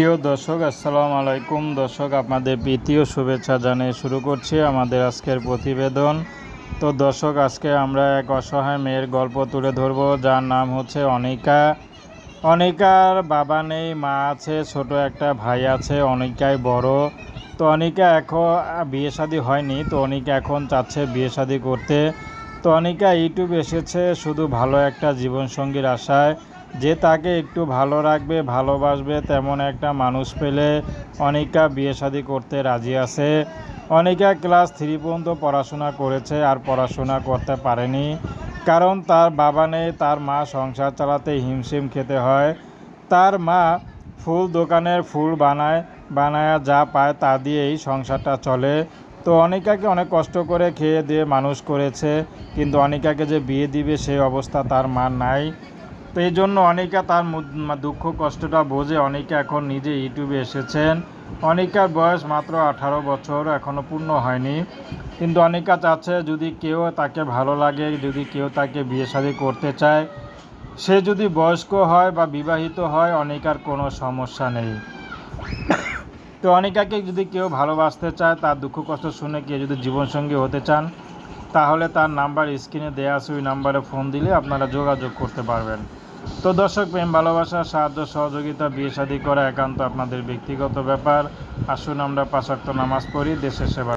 প্রিয় দর্শক, আসসালামু আলাইকুম। দর্শক, আপনাদের প্রীতীয় শুভেচ্ছা জানিয়ে শুরু করছি আমাদের আজকের প্রতিবেদন। তো দর্শক, আজকে আমরা এক অসহায় মেয়ের গল্প তুলে ধরব, যার নাম হচ্ছে অনিকা। অনিকার বাবা নেই, মা আছে, ছোট একটা ভাই আছে, অনিকাই বড়। তো অনিকা এখন, বিয়ে শাদী হয়নি, তো অনিকা এখন চাচ্ছে বিয়ে শাদী করতে। তো অনিকা ইউটিউব এসেছে শুধু ভালো একটা জীবনসঙ্গীর আশায়। যে তাকে একটু ভালো রাখবে, ভালোবাসবে, তেমন একটা মানুষ পেলে অনিকা বিয়ে শাদী করতে রাজি আছে। অনিকা ক্লাস থ্রি পর্যন্ত পড়াশোনা করেছে আর পড়াশোনা করতে পারেনি। কারণ তার বাবা নেই, তার মা সংসার চালাতে হিমশিম খেতে হয়। তার মা ফুল দোকানের ফুল বানায় বানায় যা পায় তা দিয়েই সংসারটা চলে। তো অনিকাকে অনেক কষ্ট করে খেয়ে দিয়ে মানুষ করেছে, কিন্তু অনিকাকে যে বিয়ে দিবে সেই অবস্থা তার মা নাই। তো এই জন্য অনিকা তার দুঃখ কষ্টটা বোঝে অনিকা এখন নিজে ইউটিউবে এসেছেন। অনিকার বয়স মাত্র আঠারো বছর এখনও পূর্ণ হয়নি। কিন্তু অনিকা চাচ্ছে যদি কেউ তাকে ভালো লাগে, যদি কেউ তাকে বিয়ে শাদী করতে চায়, সে যদি বয়স্ক হয় বা বিবাহিত হয়, অনিকার কোনো সমস্যা নেই। তো অনেকাকে যদি কেউ ভালোবাসতে চায়, তার দুঃখ কষ্ট শুনে কেউ যদি জীবনসঙ্গী হতে চান, তাহলে তার নাম্বার স্ক্রিনে দেওয়া আছে, ওই নাম্বারে ফোন দিলে আপনারা যোগাযোগ করতে পারবেন। তো দর্শক, প্রেম, ভালোবাসা, সাহায্য, সহযোগিতা, বিয়ে শাদী করা একান্ত আপনাদের ব্যক্তিগত ব্যাপার। আসুন আমরা পাশাক্ত নামাজ পড়ি, দেশের সেবা